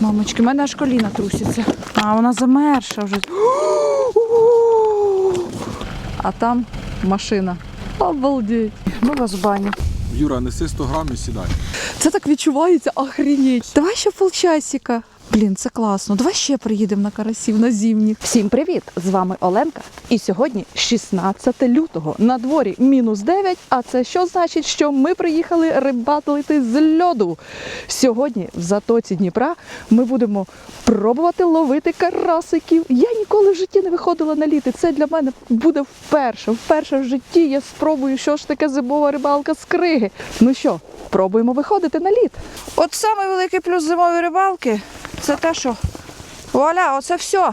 Мамочки, в мене аж коліна труситься. А вона замерша вже. А там машина. Обалдеть. Ми вас в баню. Юра, неси 100 грам і сідай. Це так відчувається, охренеть. Давай ще полчасика. Блін, це класно. Давай ще приїдемо на карасів на зимні. Всім привіт! З вами Оленка. І сьогодні 16 лютого. На дворі мінус 9. А це що значить, що ми приїхали рибатлити з льоду. Сьогодні в затоці Дніпра ми будемо пробувати ловити карасиків. Я ніколи в житті не виходила на лід. і Це для мене буде вперше. Вперше в житті я спробую, що ж таке зимова рибалка з криги. Ну що, пробуємо виходити на лід. От самий великий плюс зимової рибалки це те, що вуаля, оце все.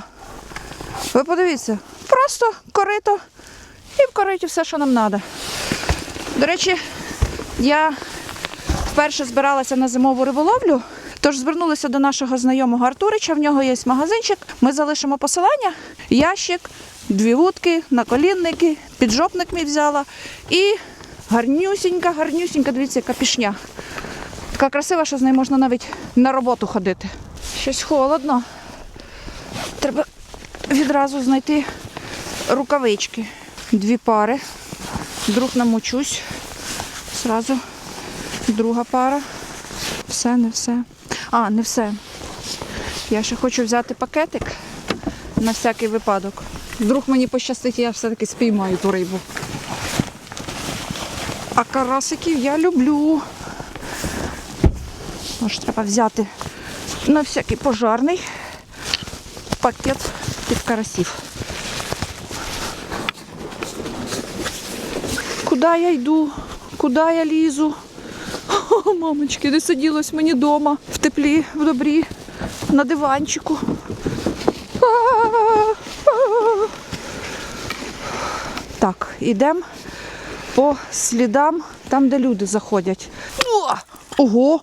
Ви подивіться, просто корито і в кориті все, що нам треба. До речі, я вперше збиралася на зимову риболовлю. Тож звернулися до нашого знайомого Артурича. В нього є магазинчик. Ми залишимо посилання, ящик, дві вудки, наколінники, піджопник мій взяла і гарнюсінька, гарнюсінька, дивіться, яка пішня. Така красива, що з нею можна навіть на роботу ходити. Щось холодно. Треба відразу знайти рукавички. Дві пари. Вдруг намочусь. Зразу друга пара. Все, не все. А, не все. Я ще хочу взяти пакетик на всякий випадок. Вдруг мені пощастить, я все-таки спіймаю ту рибу. А карасиків я люблю. Може, треба взяти на всякий пожарний пакет під карасів. Куди я йду? Куди я лізу? О, мамочки, не сиділось мені вдома, в теплі, в добрі, на диванчику. Так, ідемо по слідам, там, де люди заходять. Ого!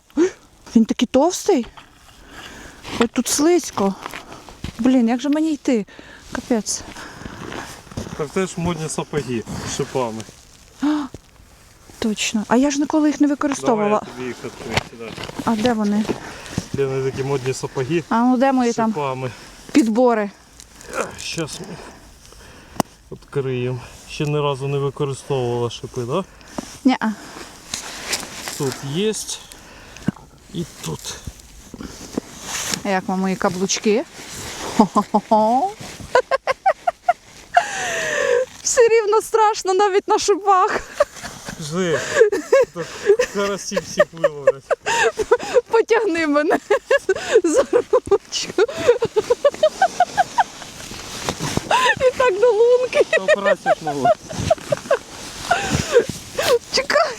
Він такий товстий. Ой, тут слизько. Блін, як же мені йти? Капець. Так теж модні сапоги з шипами. Точно. А я ж ніколи їх не Давай я використовувала. тобі їх відкрию. А де вони? Лена такі модні сапоги А ну де мої з там шипами. підбори? Зараз ми їх відкриємо. Ще ні разу не використовувала шипи, так? Да? Ня. Тут є. І тут. Як вам мої каблучки? Все рівно страшно навіть на шипах. Жи. Так Карасі всі виловлять. Потягни мене за ручку. І так до лунки. Чекай.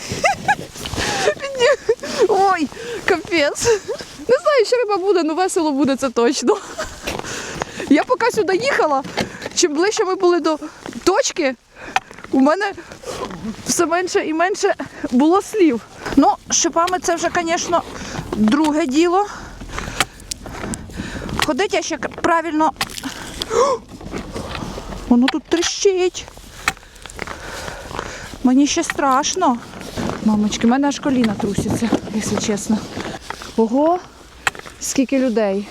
Ой, капець. Знаю, що риба буде, але весело буде це точно. Я поки сюди їхала, чим ближче ми були до точки, у мене все менше і менше було слів. Ну, шипами це вже, звісно, друге діло. Ходить я ще правильно. Воно тут тріщить. Мені ще страшно. Мамочки, в мене аж коліна трусяться, якщо чесно. Ого, скільки людей.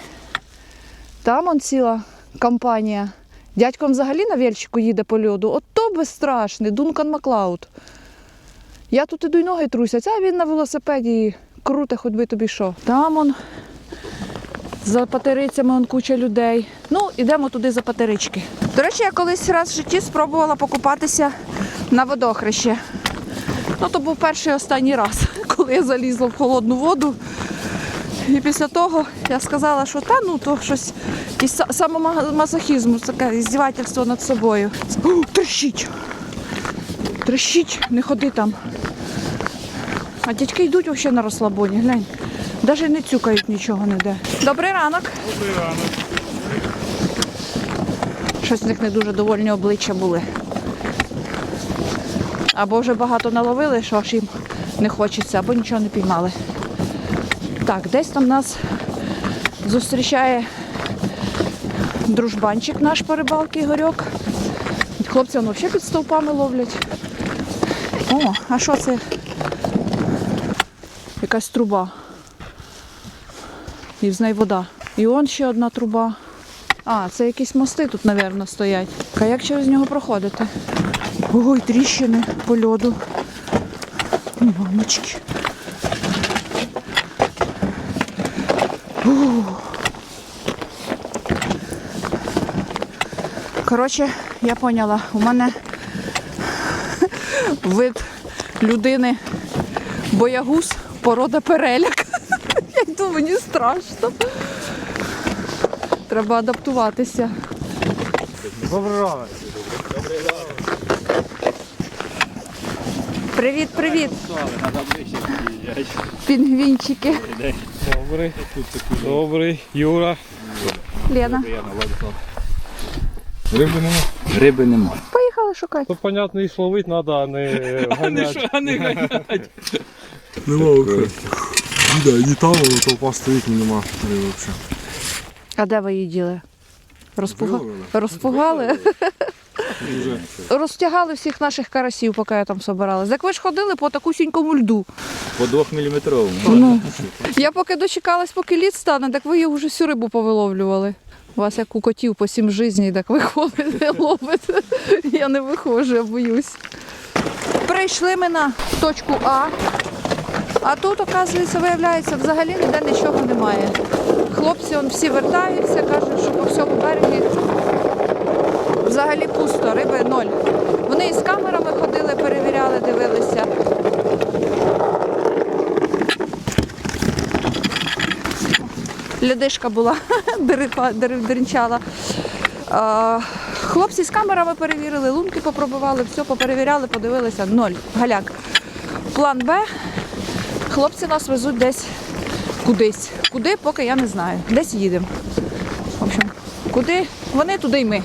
Там он ціла компанія. Дядько взагалі на вельчику їде по льоду. Ото безстрашний, Дункан Маклауд. Я тут іду й ноги трусять, а він на велосипеді круте, хоч би тобі що. Там он за патерицями он куча людей. Ну, ідемо туди за патерички. До речі, я колись раз в житті спробувала покупатися на водохреще. Ну, то був перший останній раз, коли я залізла в холодну воду. І після того я сказала, що та ну то щось якийсь са- самомазохізм, таке здівательство над собою. О, трещить! Трещить, не ходи там. А дядьки йдуть взагалі на розслабоні, глянь. Навіть не цюкають нічого ніде. Добрий ранок. Добрий ранок. Щось в них не дуже довольні обличчя були. Або вже багато наловили, що аж їм не хочеться, або нічого не піймали. Так, десь там нас зустрічає дружбанчик наш по рибалки Ігорьок. Хлопці воно взагалі під стовпами ловлять. О, а що це? Якась труба. І з неї вода. І он ще одна труба. А, це якісь мости тут, мабуть, стоять. А як через нього проходити? Ой, тріщини по льоду. Мамочки. Коротше, я поняла, у мене вид людини боягуз, порода переляк. Я йду, мені страшно. Треба адаптуватися. Добрий ранок. Привіт, привіт. Пінгвінчики. Добрий. Добрий. Юра. Лена. Риби нема. Риби нема. Поїхали шукати. То, понятно, і словить треба, а не ганяти. Нема взагалі. Ніде, ні там, воно толпа стоїть, нема риби взагалі. А де ви її діли? Розпуга... Розпугали? Розтягали всіх наших карасів, поки я там собиралась. Так ви ж ходили по такусінькому льду. По двохміліметровому. Ну, я поки дочекалась, поки лід стане, так ви її вже всю рибу повиловлювали. У вас як у котів по сім житті, так ви ходите, ловите. Я не виходжу, я боюсь. Прийшли ми на точку А. А тут, оказується, виявляється, взагалі ніде нічого немає. Хлопці он всі вертаються, кажуть, що по всьому берегі взагалі пусто, риби ноль. Вони із камерами ходили, перевіряли, дивилися. Лядишка була, деренчала. Хлопці з камерами перевірили, лунки попробували, все поперевіряли, подивилися. Ноль. Галяк. План Б. Хлопці нас везуть десь кудись. Куди, поки я не знаю. Десь їдемо. В общем, куди вони, туди й ми.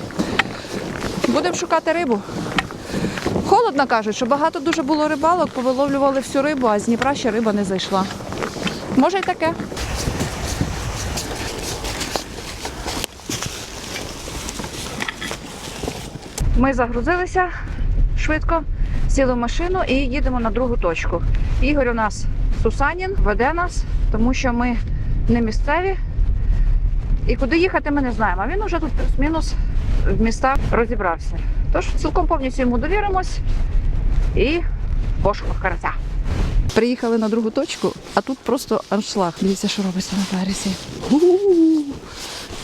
Будемо шукати рибу. Холодно кажуть, що багато дуже було рибалок, повиловлювали всю рибу, а з Дніпра ще риба не зайшла. Може й таке. Ми загрузилися швидко, сіли в машину і їдемо на другу точку. Ігор у нас Сусанін веде нас, тому що ми не місцеві. І куди їхати ми не знаємо. А він уже тут плюс-мінус в містах розібрався. Тож цілком повністю йому довіримось і в карася. Приїхали на другу точку, а тут просто аншлаг. Дивіться, що робиться на березі.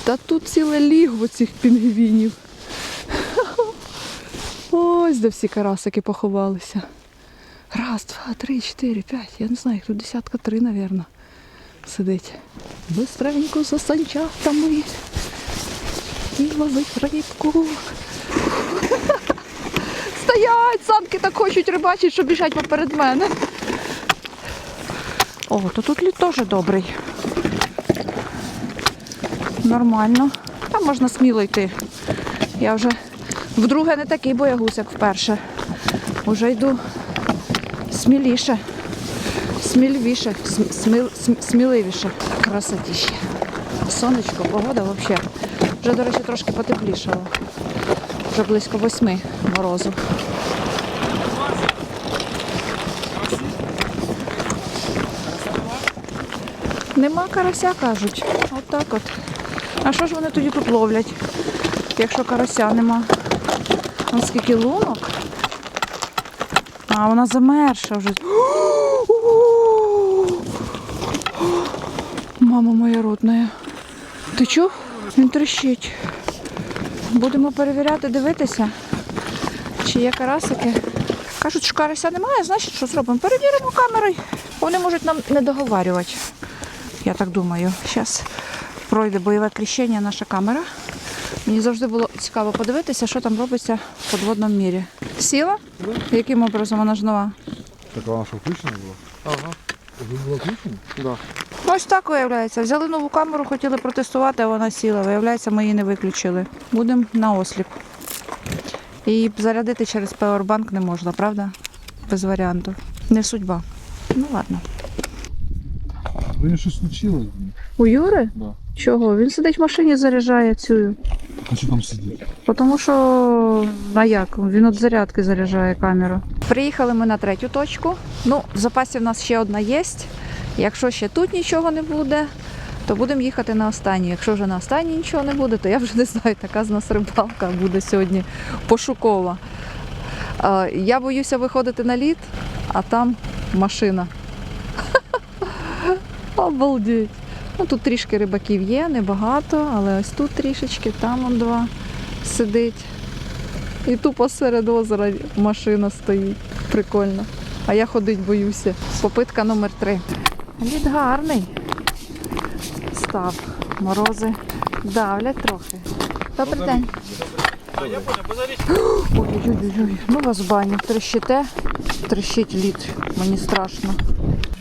Та тут ціле лігво цих пінгвінів. Ось де всі карасики поховалися. Раз, два, три, чотири, п'ять. Я не знаю, їх тут десятка три, мабуть, сидить. Бистренько за санчатами. І ловить рибку. Стоять! Самки так хочуть рибачити, що біжать поперед мене. О, то тут лід теж добрий. Нормально. Там можна сміло йти. Я вже вдруге не такий боягуз, як вперше. Уже йду сміліше, смільвіше, см- сміл- сміливіше. Красотіще. Сонечко, погода взагалі. Вже, до речі, трошки потеплішало. Вже близько восьми морозу. Нема карася, кажуть. От так от. А що ж вони тоді тут ловлять, якщо карася нема? Ось скільки лунок. А вона замерша вже. Мама моя родная. Ти чув? Він трещить. Будемо перевіряти, дивитися, чи є карасики. Кажуть, що карася немає, значить, що зробимо? Перевіримо камерою. Вони можуть нам не договарювати. Я так думаю. Зараз пройде бойове кріщення наша камера. Мені завжди було цікаво подивитися, що там робиться в подводному мірі. Сіла? Яким образом вона ж нова? Так вона що включена була? Ага. Ви була включена? Да. Ось так виявляється. Взяли нову камеру, хотіли протестувати, а вона сіла. Виявляється, ми її не виключили. Будемо на осліп. І зарядити через пауербанк не можна, правда? Без варіанту. Не судьба. Ну ладно. Ви щось случилось? У Юри? Да. Чого? Він сидить в машині, заряджає цю. А що там сидить? Тому що а як? Він от зарядки заряджає камеру. Приїхали ми на третю точку. Ну, в запасі в нас ще одна є. Якщо ще тут нічого не буде, то будемо їхати на останній. Якщо вже на останній нічого не буде, то я вже не знаю, така з нас рибалка буде сьогодні пошукова. Я боюся виходити на лід, а там машина. Обалдеть. Ну, тут трішки рибаків є, небагато, але ось тут трішечки, там он два сидить. І тупо серед озера машина стоїть. Прикольно. А я ходить боюся. Попитка номер три. Лід гарний. Став. Морози давлять трохи. Добрий день. Ой-ой-ой, ну вас баню. Трещите, трещить лід. Мені страшно.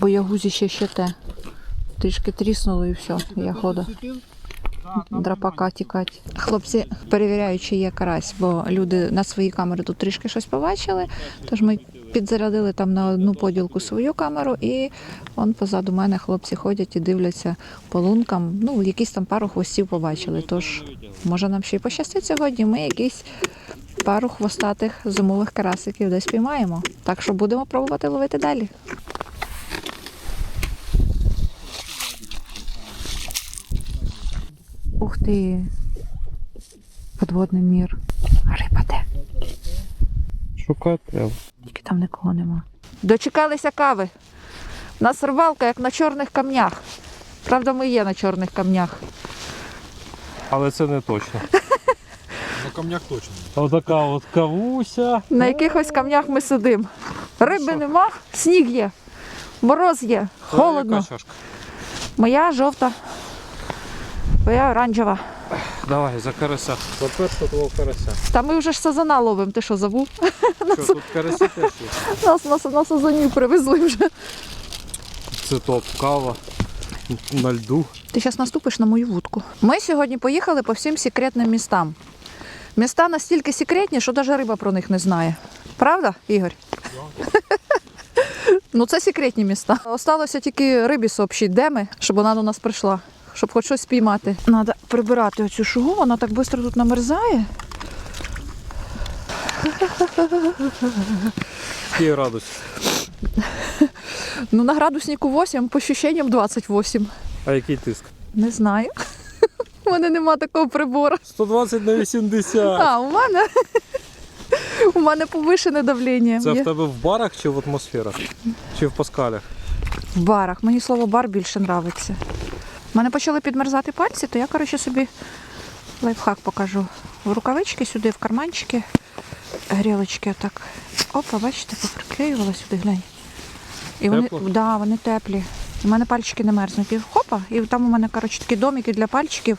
Боягузі ще ще те. Трішки тріснуло і все, я ходу. Драпака тікать. Хлопці перевіряють, чи є карась, бо люди на свої камери тут трішки щось побачили. Тож ми підзарядили там на одну поділку свою камеру, і он позаду мене хлопці ходять і дивляться по лункам. Ну, якісь там пару хвостів побачили. Тож може нам ще й пощастить сьогодні. Ми якісь пару хвостатих зимових карасиків десь піймаємо. Так що будемо пробувати ловити далі. Ух ти. Подводний мір. Риба де? Шукати треба. Тільки там нікого нема. Дочекалися кави. У нас рибалка, як на чорних камнях. Правда, ми є на чорних камнях. Але це не точно. На камнях точно. Отака от кавуся. На якихось камнях ми сидимо. Риби нема, сніг є, мороз є, холодно. Моя жовта, твоя оранжева. Давай, за карася. За першого твого карася. Та ми вже ж сазана ловимо, ти що забув? Що, тут карасі теж є? Нас на, на сазанів привезли вже. Це топ кава. На льду. Ти зараз наступиш на мою вудку. Ми сьогодні поїхали по всім секретним містам. Міста настільки секретні, що навіть риба про них не знає. Правда, Ігор? ну це секретні міста. Осталося тільки рибі сообщити, де ми, щоб вона до нас прийшла, щоб хоч щось спіймати. Треба прибирати оцю шугу, вона так швидко тут намерзає. Який радость. Ну на градуснику 8, по ощущенням 28. А який тиск? Не знаю. У мене нема такого прибору. 120 на 80. А, у мене. У мене повишене давлення. Це в тебе в барах чи в атмосферах? Чи в паскалях? В барах. Мені слово бар більше нравиться. У мене почали підмерзати пальці, то я, коротше, собі лайфхак покажу. В рукавички сюди, в карманчики, грілочки отак. Опа, бачите, поприклеювала сюди, глянь. І вони, Тепло? да, вони теплі. У мене пальчики не мерзнуть. І хопа, і там у мене, коротше, такі домики для пальчиків,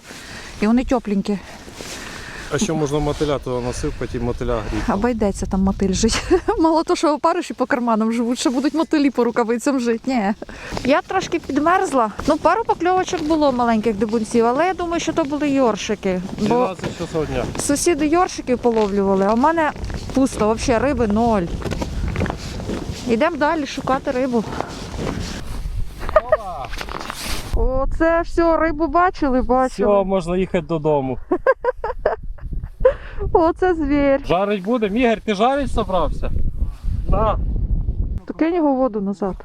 і вони тепленькі. А ще можна мотиля туди насипати і мотиля гріти. Обійдеться там мотиль жить. Мало то, що опариші по карманам живуть, ще будуть мотилі по рукавицям жити. Ні. Я трошки підмерзла. Ну, пару покльовочок було маленьких дебунців, але я думаю, що то були йоршики. Бо 12 часов дня. сусіди йоршиків половлювали, а в мене пусто, взагалі риби ноль. Йдемо далі шукати рибу. Оце все, рибу бачили, Все, бачили. можна їхати додому. Оце звір. Жарить будемо? Ігор, ти жарить собрався? На. То кинь його в воду назад.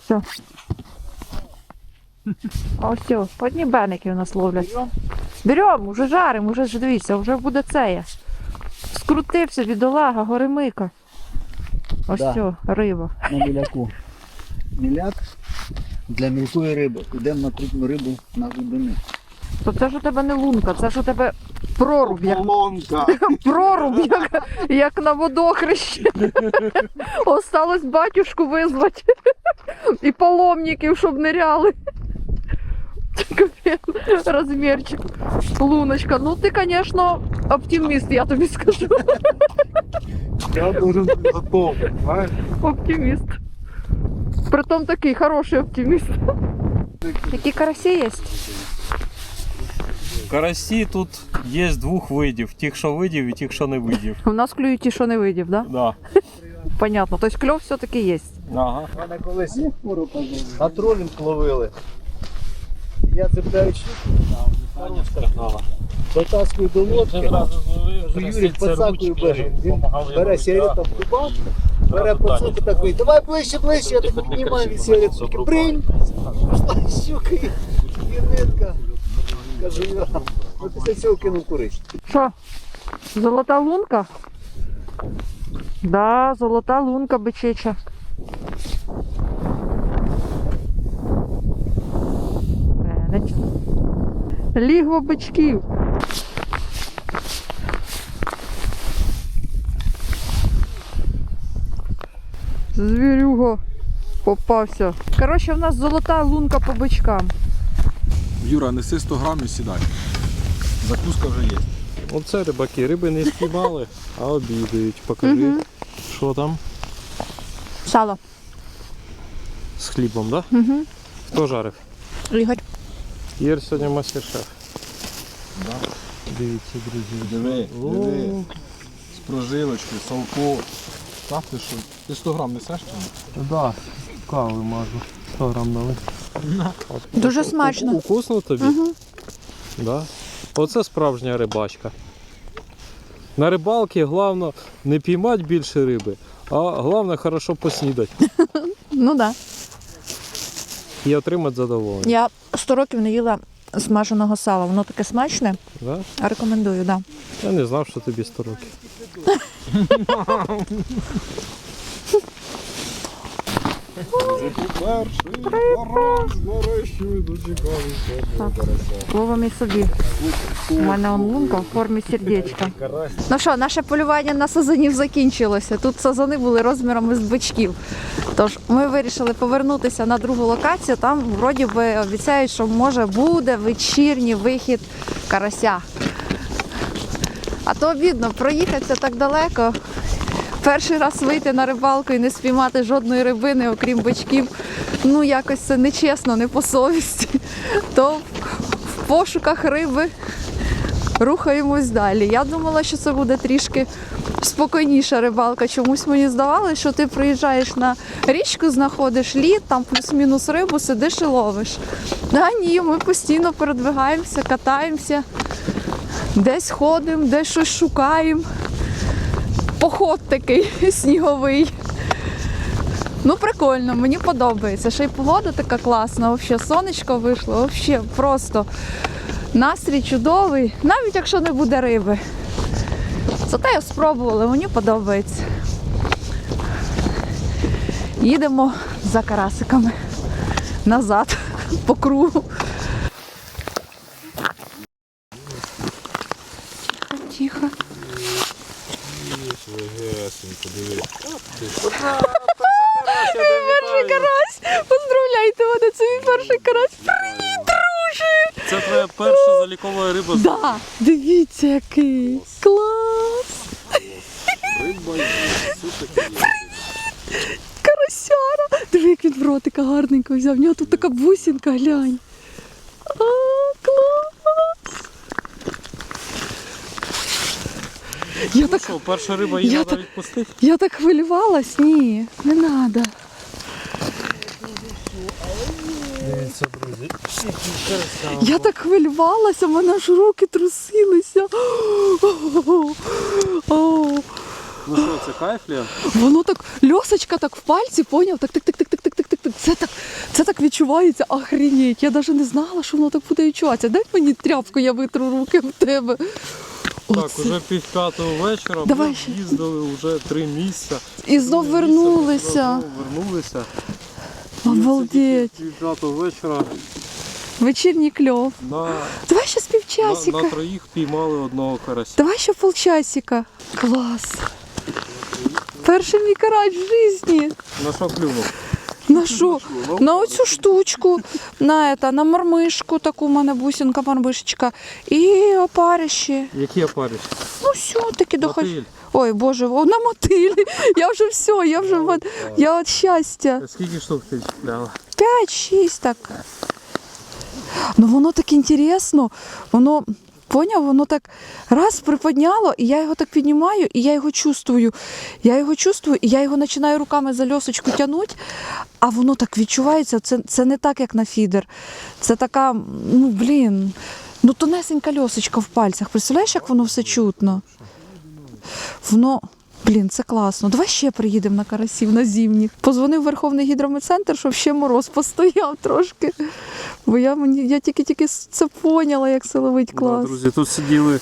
Все. А ось все, одні беники у нас ловлять. Беремо, вже жаримо, вже ж дивіться, вже буде це. Скрутився бідолага, горемика. Ось Да. все, риба. на міляку. Міляк для мілкої риби. Йдемо на крупну рибу на глибини. То це ж у тебе не лунка, це ж у тебе проруб, як, Лонка. проруб, як, як на водохрещі. Осталось батюшку визвати. І паломників, щоб ниряли. Капець, Розмірчик. Луночка. Ну ти, звісно, оптиміст, я тобі скажу. Я должен бути готовий, знаєш? Оптиміст. Притом такий хороший оптиміст. Які карасі є? Карасі тут є двох видів: тих, що видів, і тих, що не видів. У нас клюють ті, що не видів, да? Да. Понятно. Тобто кльов все-таки є. Ага. мене колись на тролінг ловили. Я цепляю щуку, затаскую до лодки, Юрій, подсакую бере. Він бере сигарету в кубах, бере пацуку такий, давай ближче, ближче, я так піднімаю від сигарету, бринь, пішла щука і нитка. Кажу, Юра, ну після цього кинув курить. Що? Золота лунка? Да, золота лунка бичеча. Лігво бичків. Звірюго попався. Коротше, в нас золота лунка по бичкам. Юра, неси 100 грам і сідай. Закуска вже є. Оце рибаки. Риби не спіймали, а обідають. Покажи, що там Сало. з хлібом, так? Угу. Хто жарив? Ігор. Ігор сьогодні мастер-шеф. Дивіться, друзі. Диви, диви. З прожилочкою, салко. Так ти що? Ти 100 грам несеш чи ні? Да, кави мажу. 100 грам дали. Дуже смачно. Укусно тобі? Угу. Да. Оце справжня рибачка. На рибалці головне не піймати більше риби, а головне хорошо поснідати Ну так. Да. і отримати задоволення. Я 100 років не їла смаженого сала. Воно таке смачне. Да? Рекомендую, да. Я не знав, що тобі 100 років. І собі. У мене он лунка в формі сердечка. Ну що, наше полювання на сазанів закінчилося. Тут сазани були розміром із бичків. Тож ми вирішили повернутися на другу локацію. Там вроді би обіцяють, що може буде вечірній вихід карася. А то обідно, проїхатися так далеко. Перший раз вийти на рибалку і не спіймати жодної рибини, окрім бичків. Ну якось це нечесно, не по совісті. То в пошуках риби рухаємось далі. Я думала, що це буде трішки спокійніша рибалка. Чомусь мені здавалося, що ти приїжджаєш на річку, знаходиш лід, там плюс-мінус рибу, сидиш і ловиш. Да ні, ми постійно передвигаємося, катаємося, десь ходимо, десь щось шукаємо. Поход такий сніговий. Ну, прикольно, мені подобається. Ще й погода така класна, взагалі сонечко вийшло, взагалі просто настрій чудовий, навіть якщо не буде риби. Зате я спробувала, мені подобається. Їдемо за карасиками назад по кругу. Тихо, тихо. Перший карась! Поздравляйте мене, це мій перший карась. Привіт, друже! Це твоя залікова риба. Да, дивіться який. Клас! Карасяра! Диви, як він в ротика гарненько взяв. В нього тут така бусинка, глянь. А, клас! Я так, Що, перша риба її Я треба так- відпустити? я так хвилювалась, ні, не треба. Дивіться, друзі. Я так хвилювалася, в мене аж руки трусилися. Ну що, це кайфлія? Воно так, льосочка так в пальці, поняв? Так, так, так, так, так, так, так, так, так. Це так, це так відчувається, охренеть. Я навіть не знала, що воно так буде відчуватися. Дай мені тряпку, я витру руки в тебе. Так, Оце. уже пів п'ятого вечора. Давай Ми ще. їздили вже три місяці. І знов Три вернулися. Знову вернулися. Обалдеть. Пів вечора Вечірній кльов. на, Давай ще з на, півчасика. на троїх піймали одного карася. Давай ще полчасика. Клас. Перший мій карась в житті. На що клюнув? На що? На оцю штучку, на, это, на мормишку, таку в мене бусинка, мормишечка. І опариші. Які опариш? Ну все, таки. Мотиль. Ой, боже, на мотилі. Я вже все, я вже от, я от щастя. Скільки штук ти чіпляла? 5-6 так. Ну воно так інтересно. Воно Поняв, воно так раз приподняло, і я його так піднімаю, і я його чувствую. Я його чувствую, і я його починаю руками за льосочку тягнути, а воно так відчувається. Це, це не так, як на фідер. Це така, ну блін, ну тонесенька льосочка в пальцях. Представляєш, як воно все чутно? Воно. Блін, це класно. Давай ще приїдемо на карасів на зимніх. Позвонив Верховний гідрометцентр, щоб ще мороз постояв трошки. Бо я мені я тільки-тільки це поняла, як це ловить клас. Да, друзі, тут сиділи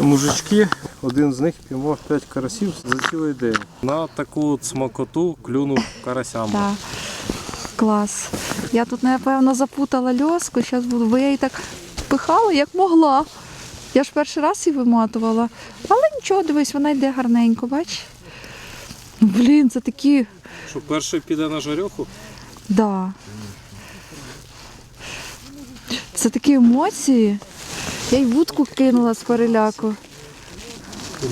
мужички, один з них піймав 5 карасів за цілий день. На таку от смакоту клюнув карасями. Так. Клас. Я тут, напевно, запутала льоску, зараз буду, бо я її так пихала, як могла. Я ж перший раз її виматувала. Але нічого, дивись, вона йде гарненько, бач? Блін, це такі. Що перший піде на жарьоху? Да. Це такі емоції. Я й вудку кинула з переляку.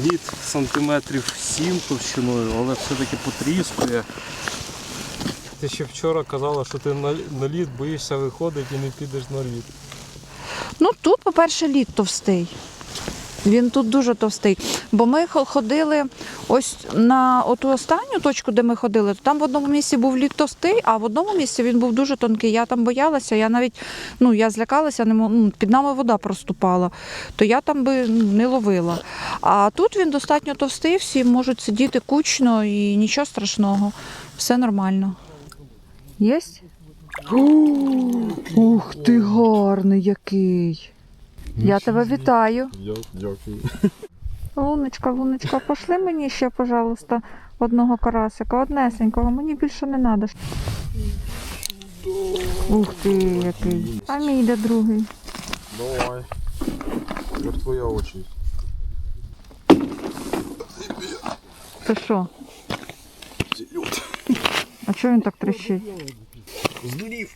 Лід сантиметрів 7 товщиною, але все-таки потріскує. Ти ще вчора казала, що ти на, на лід боїшся виходити і не підеш на лід. Ну тут, по-перше, лід товстий. Він тут дуже товстий. Бо ми ходили ось на оту останню точку, де ми ходили, то там в одному місці був лід товстий, а в одному місці він був дуже тонкий. Я там боялася, я навіть ну, я злякалася, не мо- ну, під нами вода проступала, то я там би не ловила. А тут він достатньо товстий, всі можуть сидіти кучно і нічого страшного. Все нормально. Єсть? Ух ти, гарний який. Я тебе вітаю. Дякую. Луночка, луночка, пошли мені ще, пожалуйста, одного карасика, однесенького, мені більше не треба. Ух ти, який. А мій де другий. Давай. Як твоя очередь. Це що? А чого він так трещить? Здурів.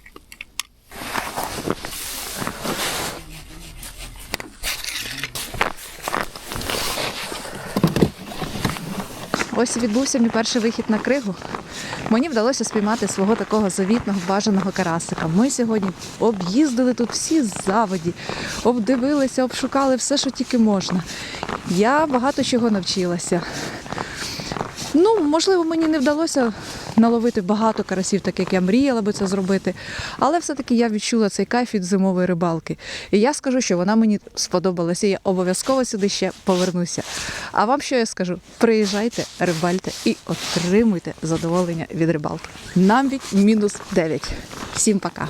Ось і відбувся мій перший вихід на кригу. Мені вдалося спіймати свого такого завітного бажаного карасика. Ми сьогодні об'їздили тут всі заводі, обдивилися, обшукали все, що тільки можна. Я багато чого навчилася. Ну, можливо, мені не вдалося наловити багато карасів, так як я мріяла би це зробити. Але все-таки я відчула цей кайф від зимової рибалки. І я скажу, що вона мені сподобалася. Я обов'язково сюди ще повернуся. А вам що я скажу? Приїжджайте, рибальте і отримуйте задоволення від рибалки. Нам від мінус 9. Всім пока.